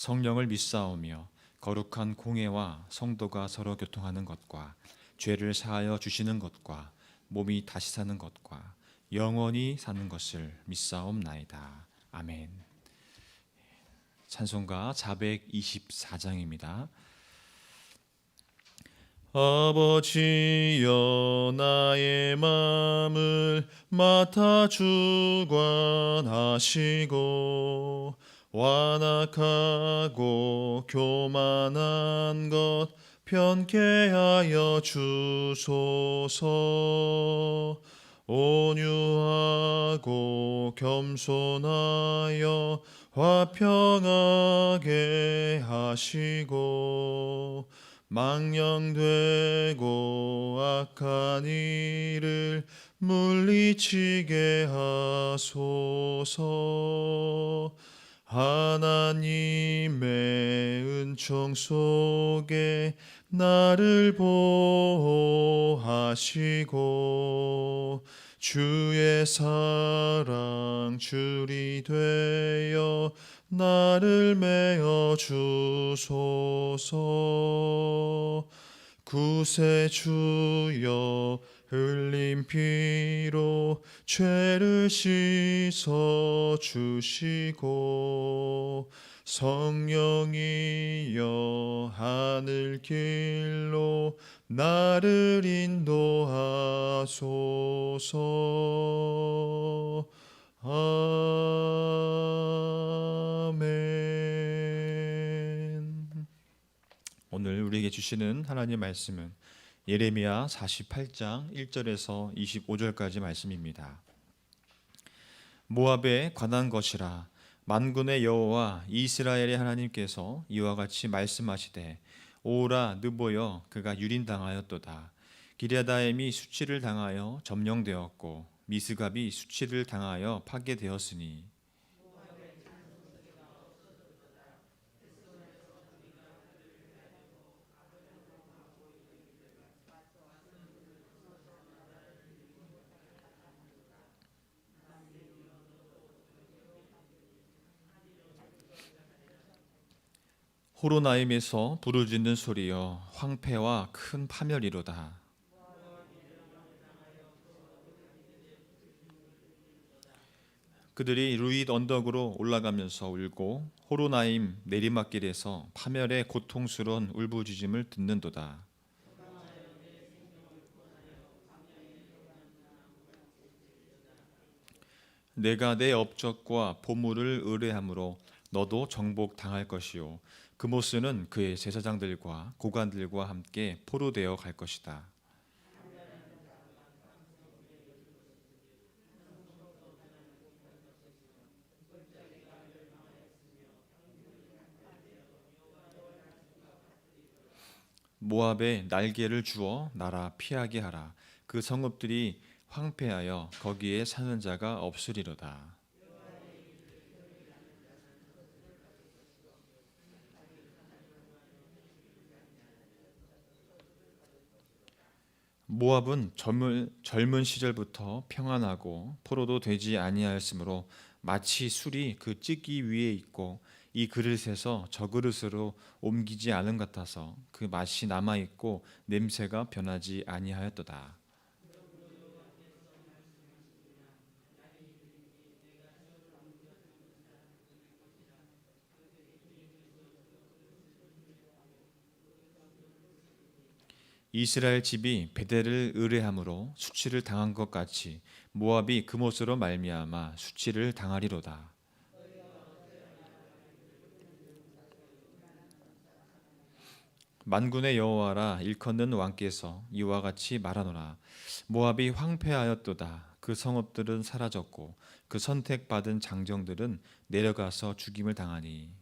성령을 믿사오며 거룩한 공예와 성도가 서로 교통하는 것과 죄를 사하여 주시는 것과 몸이 다시 사는 것과 영원히 사는 것을 믿사옵나이다. 아멘. 찬송가 424장입니다. 아버지여 나의 맘을 맡아 주관하시고 완악하고 교만한 것 편케 하여 주소서. 온유하고 겸손하여 화평하게 하시고 망령되고 악한 일을 물리치게 하소서 하나님의 은총 속에 나를 보호하시고 주의 사랑 줄이 되어 나를 메어 주소서. 구세주여 흘린 피로 죄를 씻어 주시고 성령이여 하늘 길로 나를 인도하소서. 아멘. 오늘 우리에게 주시는 하나님 말씀은 예레미야 48장 1절에서 25절까지 말씀입니다. 모압에 관한 것이라 만군의 여호와 이스라엘의 하나님께서 이와 같이 말씀하시되 오라 느보여 그가 유린당하였도다 기랴다임이 수치를 당하여 점령되었고 미스갑이 수치를 당하여 파괴되었으니 호로나임에서 부르짖는 소리여 황폐와 큰 파멸이로다. 그들이 루잇 언덕으로 올라가면서 울고 호로나임 내리막길에서 파멸의 고통스러운 울부짖음을 듣는도다. 내가 내 업적과 보물을 의뢰함으로 너도 정복 당할 것이요 그모스는 그의 제사장들과 고관들과 함께 포로되어 갈 것이다. 모압에 날개를 주어 나라 피하게 하라. 그 성읍들이 황폐하여 거기에 사는 자가 없으리로다. 모압은 젊은, 젊은 시절부터 평안하고 포로도 되지 아니하였으므로 마치 술이 그 찌기 위에 있고 이 그릇에서 저 그릇으로 옮기지 않은 것 같아서 그 맛이 남아 있고 냄새가 변하지 아니하였도다. 이스라엘 집이 베델을 의뢰함으로 수치를 당한 것 같이 모압이 그못으로 말미암아 수치를 당하리로다. 만군의 여호와라 일컫는 왕께서 이와 같이 말하노라. 모압이 황폐하였도다. 그 성읍들은 사라졌고 그 선택받은 장정들은 내려가서 죽임을 당하니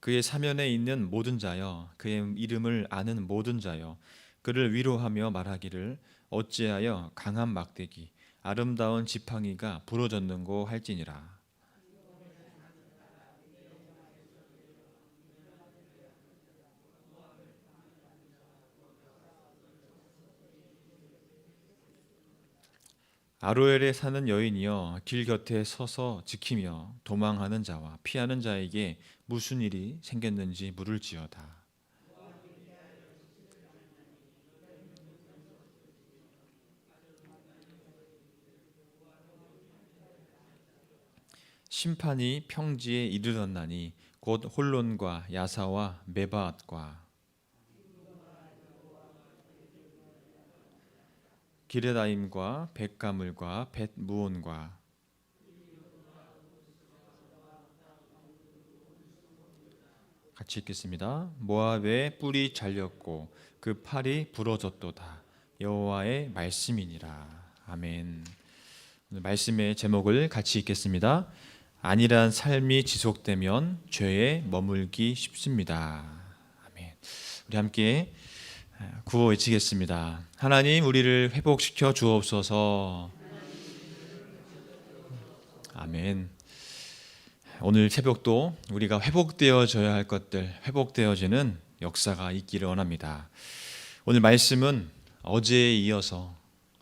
그의 사면에 있는 모든 자여 그의 이름을 아는 모든 자여 그를 위로하며 말하기를 어찌하여 강한 막대기 아름다운 지팡이가 부러졌는고 할지니라 아로엘에 사는 여인이여 길 곁에 서서 지키며 도망하는 자와 피하는 자에게 무슨 일이 생겼는지 물을지어다. 심판이 평지에 이르렀나니 곧 혼론과 야사와 메바앗과 기레다임과 벳가물과 벳무온과 같이 읽겠습니다. 모압의 뿔이 잘렸고 그 팔이 부러졌도다. 여호와의 말씀이니라. 아멘. 말씀의 제목을 같이 읽겠습니다. 안일한 삶이 지속되면 죄에 머물기 쉽습니다. 아멘. 우리 함께 구호 외치겠습니다. 하나님 우리를 회복시켜 주옵소서. 아멘. 오늘 새벽도 우리가 회복되어져야 할 것들 회복되어지는 역사가 있기를 원합니다. 오늘 말씀은 어제에 이어서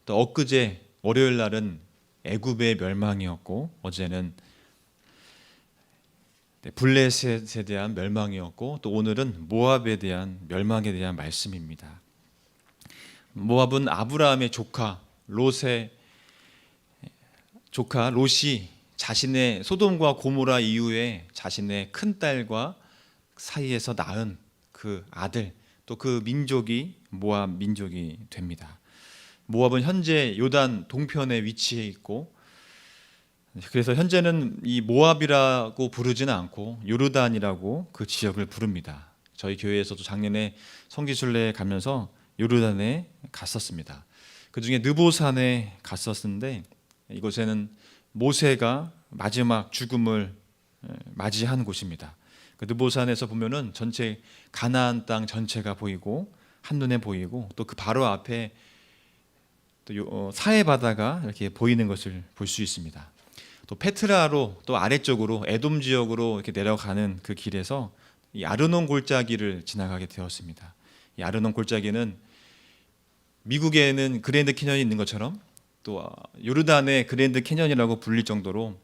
또 엊그제 월요일 날은 애굽의 멸망이었고 어제는 네, 블레셋에 대한 멸망이었고 또 오늘은 모압에 대한 멸망에 대한 말씀입니다. 모압은 아브라함의 조카 롯의 조카 롯이 자신의 소돔과 고모라 이후에 자신의 큰 딸과 사이에서 낳은 그 아들 또 그 민족이 모압 민족이 됩니다. 모압은 현재 요단 동편에 위치해 있고 그래서 현재는 이 모압이라고 부르지는 않고 요르단이라고 그 지역을 부릅니다. 저희 교회에서도 작년에 성지순례 가면서 요르단에 갔었습니다. 그 중에 느보산에 갔었는데 이곳에는 모세가 마지막 죽음을 맞이한 곳입니다. 그 느보산에서 보면은 전체 가나안 땅 전체가 보이고 한눈에 보이고 또 그 바로 앞에 또 사해 바다가 이렇게 보이는 것을 볼 수 있습니다. 또 페트라로 또 아래쪽으로 에돔 지역으로 이렇게 내려가는 그 길에서 이 아르논 골짜기를 지나가게 되었습니다. 이 아르논 골짜기는 미국에는 그랜드 캐년이 있는 것처럼 또 요르단의 그랜드 캐년이라고 불릴 정도로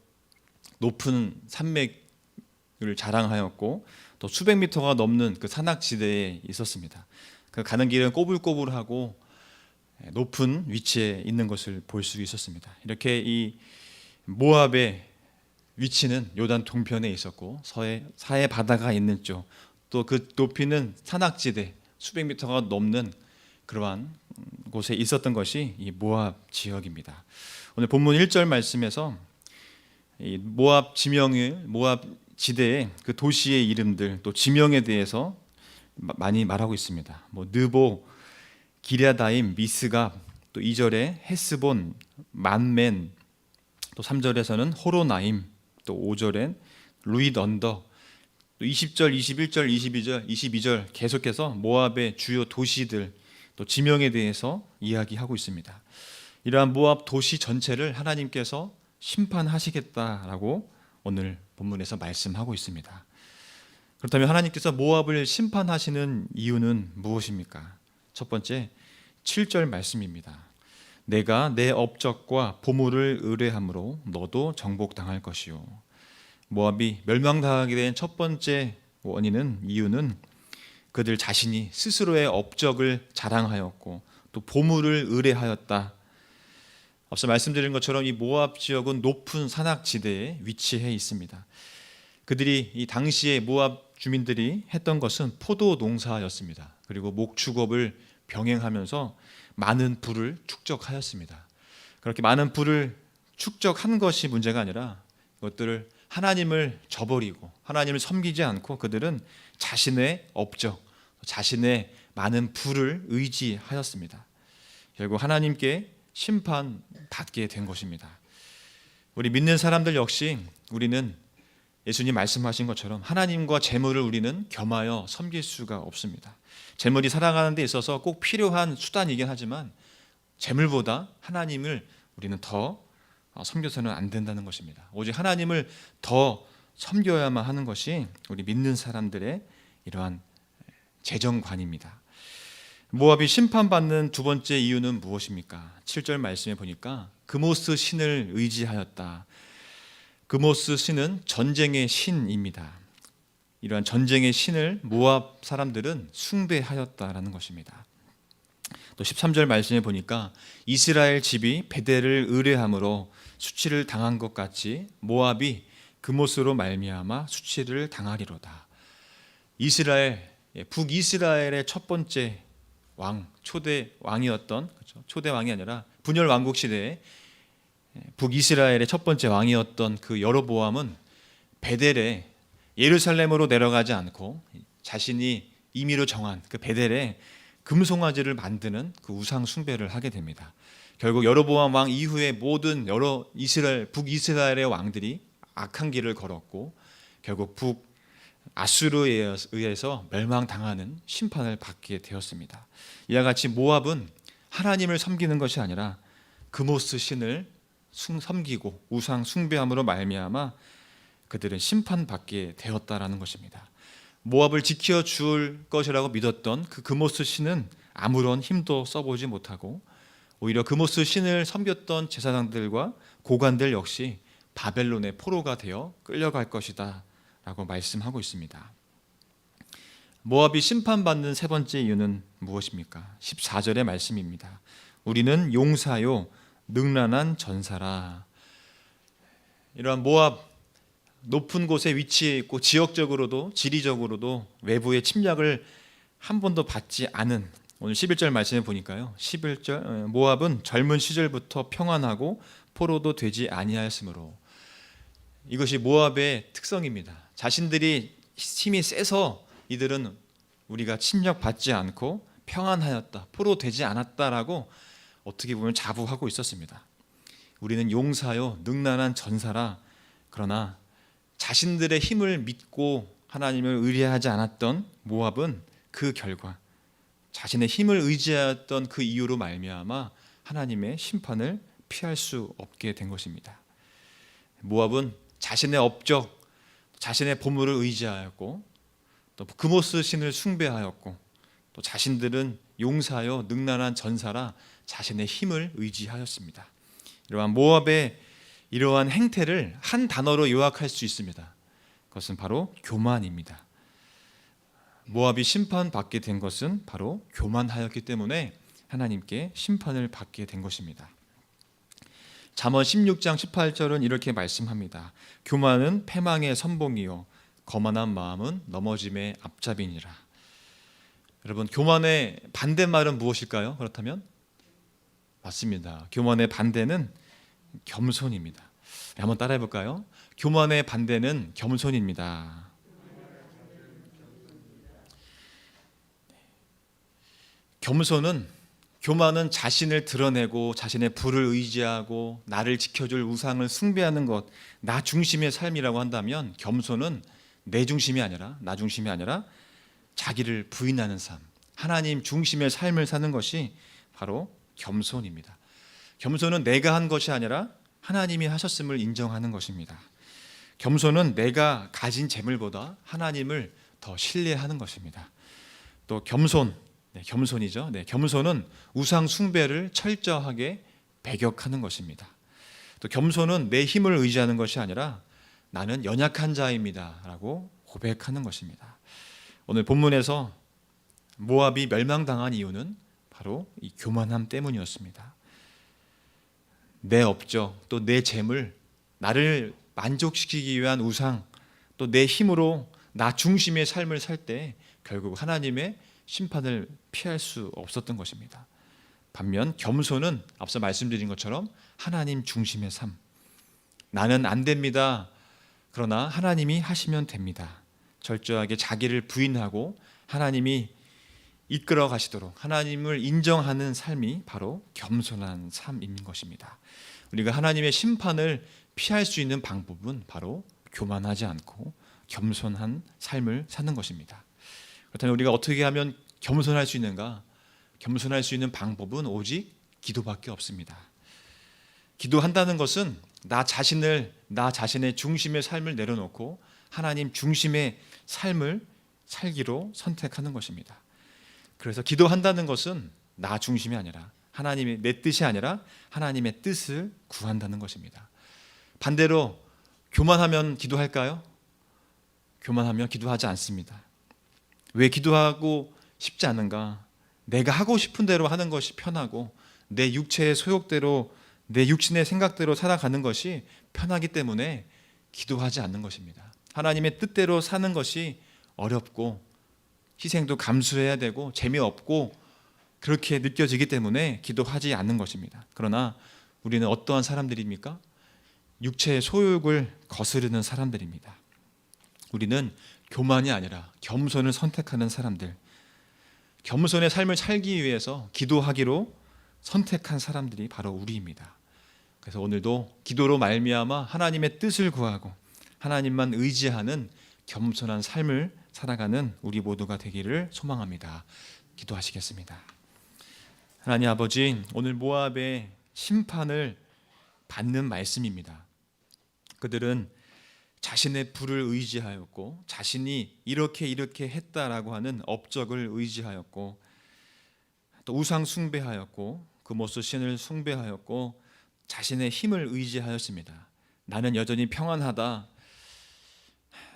높은 산맥을 자랑하였고 또 수백 미터가 넘는 그 산악 지대에 있었습니다. 그 가는 길은 꼬불꼬불하고 높은 위치에 있는 것을 볼 수 있었습니다. 이렇게 이 모압의 위치는 요단 동편에 있었고 서해 사해 바다가 있는 쪽 또 그 높이는 산악지대 수백 미터가 넘는 그러한 곳에 있었던 것이 이 모압 지역입니다. 오늘 본문 1절 말씀에서 이 모압 지명을 모압 지대의 그 도시의 이름들 또 지명에 대해서 많이 말하고 있습니다. 뭐 느보, 기랴다임, 미스갑, 또 2절에 헤스본, 만멘, 또 3절에서는 호로나임, 또 5절엔 루잇 언더, 또 20절, 21절, 22절, 22절 계속해서 모압의 주요 도시들 또 지명에 대해서 이야기하고 있습니다. 이러한 모압 도시 전체를 하나님께서 심판하시겠다라고 오늘 본문에서 말씀하고 있습니다. 그렇다면 하나님께서 모압을 심판하시는 이유는 무엇입니까? 첫 번째 7절 말씀입니다. 내가 내 업적과 보물을 의뢰함으로 너도 정복당할 것이요. 모압이 멸망당하게 된 첫 번째 원인은 이유는 그들 자신이 스스로의 업적을 자랑하였고 또 보물을 의뢰하였다. 앞서 말씀드린 것처럼 이 모압 지역은 높은 산악 지대에 위치해 있습니다. 그들이 이 당시에 모압 주민들이 했던 것은 포도 농사였습니다. 그리고 목축업을 병행하면서 많은 부를 축적하였습니다. 그렇게 많은 부를 축적한 것이 문제가 아니라 이것들을 하나님을 저버리고 하나님을 섬기지 않고 그들은 자신의 업적, 자신의 많은 부를 의지하였습니다. 결국 하나님께 심판받게 된 것입니다. 우리 믿는 사람들 역시 우리는 예수님 말씀하신 것처럼 하나님과 재물을 우리는 겸하여 섬길 수가 없습니다. 재물이 살아가는 데 있어서 꼭 필요한 수단이긴 하지만 재물보다 하나님을 우리는 더 어, 섬겨서는 안 된다는 것입니다. 오직 하나님을 더 섬겨야만 하는 것이 우리 믿는 사람들의 이러한 재정관입니다. 모압이 심판받는 두 번째 이유는 무엇입니까? 7절 말씀에 보니까 그모스 신을 의지하였다. 그모스 신은 전쟁의 신입니다. 이러한 전쟁의 신을 모압 사람들은 숭배하였다라는 것입니다. 또 13절 말씀에 보니까 이스라엘 집이 베델을 의뢰함으로 수치를 당한 것 같이 모압이 그모스로 말미암아 수치를 당하리로다. 이스라엘 예, 북이스라엘의 첫 번째 왕 초대 왕이었던 그렇죠? 초대 왕이 아니라 분열 왕국 시대에 예, 북이스라엘의 첫 번째 왕이었던 그 여로보암은 베델에 예루살렘으로 내려가지 않고 자신이 임의로 정한 그 베델에 금송아지를 만드는 그 우상 숭배를 하게 됩니다. 결국 여로보암 왕 이후에 모든 여러 이스라엘 북이스라엘의 왕들이 악한 길을 걸었고 결국 북 아수르에 의해서 멸망당하는 심판을 받게 되었습니다. 이와 같이 모압은 하나님을 섬기는 것이 아니라 그모스 신을 숭- 섬기고 우상 숭배함으로 말미암아 그들은 심판받게 되었다라는 것입니다. 모압을 지켜 줄 것이라고 믿었던 그 그모스 신은 아무런 힘도 써보지 못하고 오히려 그모스 신을 섬겼던 제사장들과 고관들 역시 바벨론의 포로가 되어 끌려갈 것이다라고 말씀하고 있습니다. 모압이 심판받는 세 번째 이유는 무엇입니까? 14절의 말씀입니다. 우리는 용사요 능란한 전사라. 이러한 모압 높은 곳에 위치해 있고 지역적으로도 지리적으로도 외부의 침략을 한 번도 받지 않은 오늘 11절 말씀에 보니까요. 11절 어, 모압은 젊은 시절부터 평안하고 포로도 되지 아니하였으므로 이것이 모압의 특성입니다. 자신들이 힘이 세서 이들은 우리가 침략받지 않고 평안하였다, 포로 되지 않았다라고 어떻게 보면 자부하고 있었습니다. 우리는 용사요 능란한 전사라 그러나 자신들의 힘을 믿고 하나님을 의뢰하지 않았던 모압은 그 결과 자신의 힘을 의지하였던 그 이유로 말미암아 하나님의 심판을 피할 수 없게 된 것입니다. 모압은 자신의 업적, 자신의 보물을 의지하였고 또 그모스 신을 숭배하였고 또 자신들은 용사여 능란한 전사라 자신의 힘을 의지하였습니다. 이러한 모압의 이러한 행태를 한 단어로 요약할 수 있습니다. 그것은 바로 교만입니다. 모압이 심판받게 된 것은 바로 교만하였기 때문에 하나님께 심판을 받게 된 것입니다. 잠언 16장 18절은 이렇게 말씀합니다. 교만은 패망의 선봉이요 거만한 마음은 넘어짐의 앞잡이니라. 여러분 교만의 반대말은 무엇일까요? 그렇다면 맞습니다. 교만의 반대는 겸손입니다. 네, 한번 따라해 볼까요? 교만의 반대는 겸손입니다. 겸손은 교만은 자신을 드러내고 자신의 부를 의지하고 나를 지켜줄 우상을 숭배하는 것, 나 중심의 삶이라고 한다면 겸손은 내 중심이 아니라 나 중심이 아니라 자기를 부인하는 삶, 하나님 중심의 삶을 사는 것이 바로 겸손입니다. 겸손은 내가 한 것이 아니라 하나님이 하셨음을 인정하는 것입니다. 겸손은 내가 가진 재물보다 하나님을 더 신뢰하는 것입니다. 또 겸손, 네, 겸손이죠. 네, 겸손은 우상 숭배를 철저하게 배격하는 것입니다. 또 겸손은 내 힘을 의지하는 것이 아니라 나는 연약한 자입니다라고 고백하는 것입니다. 오늘 본문에서 모압이 멸망당한 이유는 바로 이 교만함 때문이었습니다. 내 업적 또 내 재물 나를 만족시키기 위한 우상 또 내 힘으로 나 중심의 삶을 살 때 결국 하나님의 심판을 피할 수 없었던 것입니다. 반면 겸손은 앞서 말씀드린 것처럼 하나님 중심의 삶. 나는 안 됩니다. 그러나 하나님이 하시면 됩니다. 철저하게 자기를 부인하고 하나님이 이끌어 가시도록 하나님을 인정하는 삶이 바로 겸손한 삶인 것입니다. 우리가 하나님의 심판을 피할 수 있는 방법은 바로 교만하지 않고 겸손한 삶을 사는 것입니다. 그렇다면 우리가 어떻게 하면 겸손할 수 있는가? 겸손할 수 있는 방법은 오직 기도밖에 없습니다. 기도한다는 것은 나 자신을 나 자신의 중심의 삶을 내려놓고 하나님 중심의 삶을 살기로 선택하는 것입니다. 그래서 기도한다는 것은 나 중심이 아니라 하나님의 내 뜻이 아니라 하나님의 뜻을 구한다는 것입니다. 반대로 교만하면 기도할까요? 교만하면 기도하지 않습니다. 왜 기도하고 싶지 않은가? 내가 하고 싶은 대로 하는 것이 편하고 내 육체의 소욕대로 내 육신의 생각대로 살아가는 것이 편하기 때문에 기도하지 않는 것입니다. 하나님의 뜻대로 사는 것이 어렵고 희생도 감수해야 되고 재미없고 그렇게 느껴지기 때문에 기도하지 않는 것입니다. 그러나 우리는 어떠한 사람들입니까? 육체의 소욕을 거스르는 사람들입니다. 우리는 교만이 아니라 겸손을 선택하는 사람들. 겸손의 삶을 살기 위해서 기도하기로 선택한 사람들이 바로 우리입니다. 그래서 오늘도 기도로 말미암아 하나님의 뜻을 구하고 하나님만 의지하는 겸손한 삶을 살아가는 우리 모두가 되기를 소망합니다. 기도하시겠습니다. 하나님 아버지, 오늘 모압의 심판을 받는 말씀입니다. 그들은 자신의 불을 의지하였고 자신이 이렇게 이렇게 했다라고 하는 업적을 의지하였고 또 우상 숭배하였고 그 모습 신을 숭배하였고 자신의 힘을 의지하였습니다. 나는 여전히 평안하다.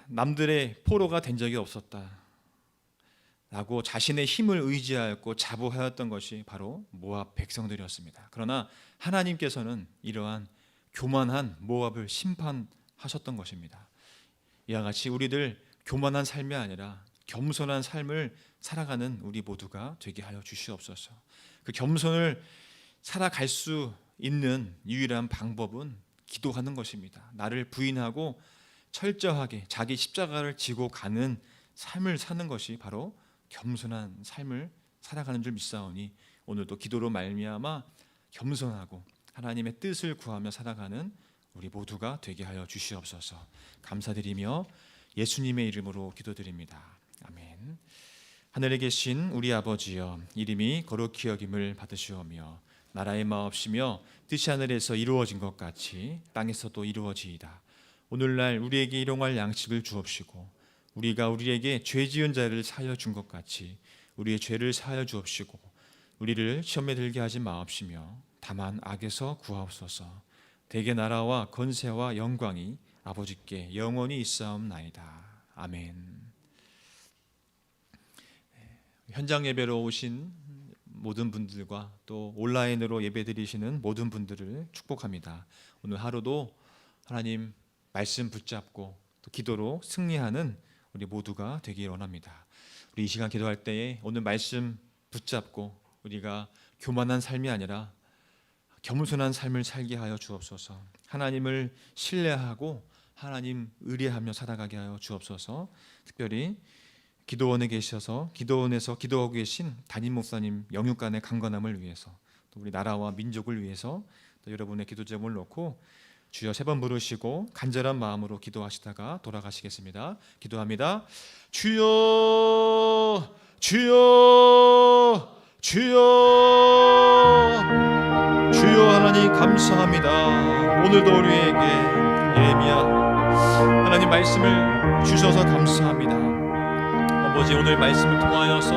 남들의 포로가 된 적이 없었다. 라고 자신의 힘을 의지하였고 자부하였던 것이 바로 모압 백성들이었습니다. 그러나 하나님께서는 이러한 교만한 모압을 심판하셨던 것입니다. 이와 같이 우리들 교만한 삶이 아니라 겸손한 삶을 살아가는 우리 모두가 되게 하여 주시옵소서. 그 겸손을 살아갈 수 있는 유일한 방법은 기도하는 것입니다. 나를 부인하고 철저하게 자기 십자가를 지고 가는 삶을 사는 것이 바로 겸손한 삶을 살아가는 줄 믿사오니 오늘도 기도로 말미암아 겸손하고 하나님의 뜻을 구하며 살아가는 우리 모두가 되게 하여 주시옵소서. 감사드리며 예수님의 이름으로 기도드립니다. 아멘. 하늘에 계신 우리 아버지여 이름이 거룩히 여김을 받으시오며 나라의 마옵시며 뜻이 하늘에서 이루어진 것 같이 땅에서도 이루어지이다. 오늘날 우리에게 일용할 양식을 주옵시고 우리가 우리에게 죄 지은 자를 사하여 준 것 같이 우리의 죄를 사하여 주옵시고 우리를 시험에 들게 하지 마옵시며 다만 악에서 구하옵소서. 대개 나라와 건세와 영광이 아버지께 영원히 있사옵나이다. 아멘. 현장 예배로 오신 모든 분들과 또 온라인으로 예배 드리시는 모든 분들을 축복합니다. 오늘 하루도 하나님 말씀 붙잡고 또 기도로 승리하는 우리 모두가 되길 원합니다. 우리 이 시간 기도할 때에 오늘 말씀 붙잡고 우리가 교만한 삶이 아니라 겸손한 삶을 살게 하여 주옵소서. 하나님을 신뢰하고 하나님 의뢰하며 살아가게 하여 주옵소서. 특별히 기도원에 계셔서 기도원에서 기도하고 계신 담임 목사님 영육간의 강건함을 위해서 또 우리 나라와 민족을 위해서 또 여러분의 기도 제목을 놓고 주여 세 번 부르시고 간절한 마음으로 기도하시다가 돌아가시겠습니다. 기도합니다. 주여 주여 주여 주여 하나님 감사합니다. 오늘도 우리에게 예레미야 하나님 말씀을 주셔서 감사합니다. 아버지 오늘 말씀을 통하여서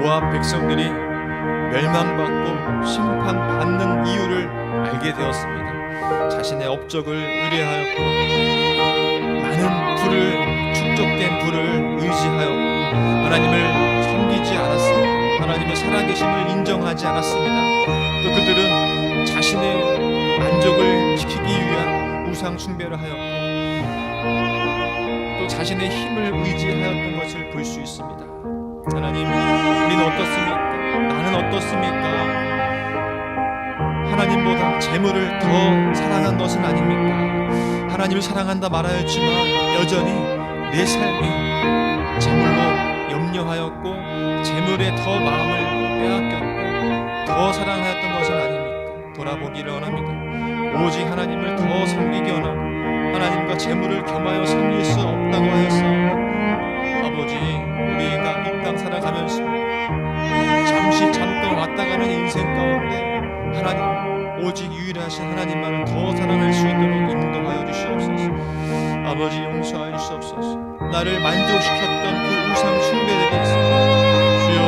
모압 백성들이 멸망받고 심판받는 이유를 알게 되었습니다. 자신의 업적을 의뢰하였고 많은 불을 축적된 불을 의지하였고 하나님을 섬기지 않았습니다. 하나님의 살아계심을 인정하지 않았습니다. 또 그들은 자신의 만족을 지키기 위한 우상 숭배를 하였고 또 자신의 힘을 의지하였던 것을 볼 수 있습니다. 하나님, 우리는 어떻습니까? 나는 어떻습니까? 하나님보다 재물을 더 사랑한 것은 아닙니까? 하나님을 사랑한다 말하였지만 여전히 내 삶이 재물로 염려하였고 재물에 더 마음을 빼앗겼고 더 사랑하였던 것은 아닙니까? 돌아보기를 원합니다. 오직 하나님을 더 섬기기 원하고 하나님과 재물을 겸하여 섬길 수 없다고 하였사오니 아버지 우리가 이 땅 살아가면서 잠시 잠깐 왔다 가는 인생 오직 유일하신 하나님만을 더 사랑할 수 있도록 인도하여 주시옵소서. 아버지 용서하여 주시옵소서. 나를 만족시켰던 그 우상 숭배들이 있어 주여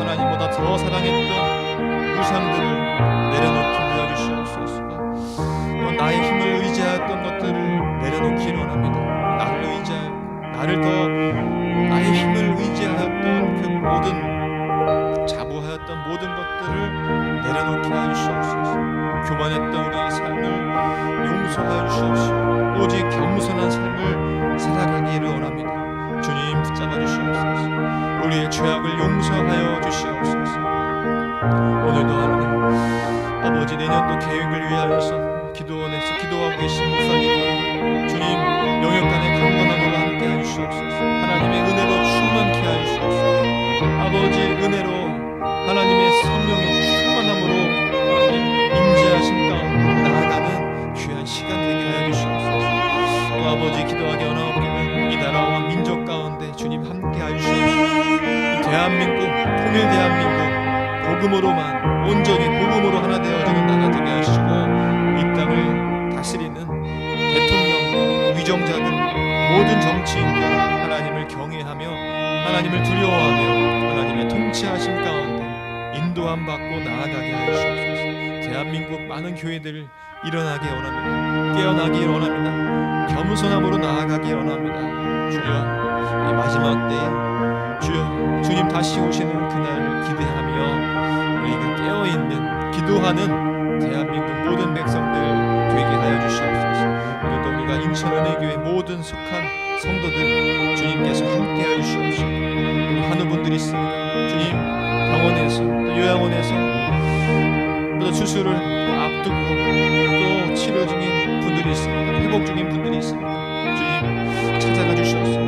하나님보다 더 사랑했던 우상들을 내려놓게 하여 주시옵소서. 또 나의 힘을 의지하였던 것들을 내려놓기 원합니다. 나를 의지하여 나를 더 나의 힘을 의지하였던 그 모든 자부하였던 모든 것들을 내려놓게 하여 주시옵소서. 교만했던 우리의 삶을 용서하여 주시옵시고 오직 겸손한 삶을 살아가기를 원합니다. 주님 붙잡아 주시옵소서. 우리의 죄악을 용서하여 주시옵소서. 오늘도 하나님 아버지 내년도 계획을 위하여서 기도원에서 기도하고 계신 목사님 주님 영역간의 강건함으로 함께 하여 주시옵소서. 하나님의 은혜로 충만케 하여 주시옵소서. 아버지 은혜로 하나님의 성령의 아버지 기도하기 원하옵기는 이 나라와 민족 가운데 주님 함께 이 대한민국 통일 대한민국 복음으로만 온전히 복음으로 하나 되어지는 나라 되게 하시고 이 땅을 다스리는 대통령 위정자들 모든 정치인들 하나님을 경외하며 하나님을 두려워하며 하나님의 통치하심 가운데 인도함 받고 나아가게 하여 주옵소서. 대한민국 많은 교회들을 일어나게 원합니다 깨어나기 원합니다. 겸손함으로 나아가기 원합니다. 주여 이 마지막 때에 주여 주님 다시 오시는 그날을 기대하며 우리가 깨어 있는 기도하는 대한민국 모든 백성들 되게 하여 주시옵소서. 오늘도 우리가 인천은혜교회 모든 속한 성도들 주님께서 함께 하여 주시옵시고 또 한우 분들이 있습니다. 주님 병원에서 또 요양원에서 또 수술을 또 앞두고 또 치료 중인 분들이 있습니다. 회복 중인 분들이 있습니다. 주님 찾아가 주시옵소서.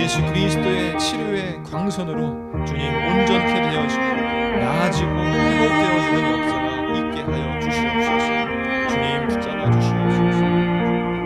예수 그리스도의 치료의 광선으로 주님 온전케 되어지고 나아지고 회복되어지는 역사가 있게 하여 주시옵소서.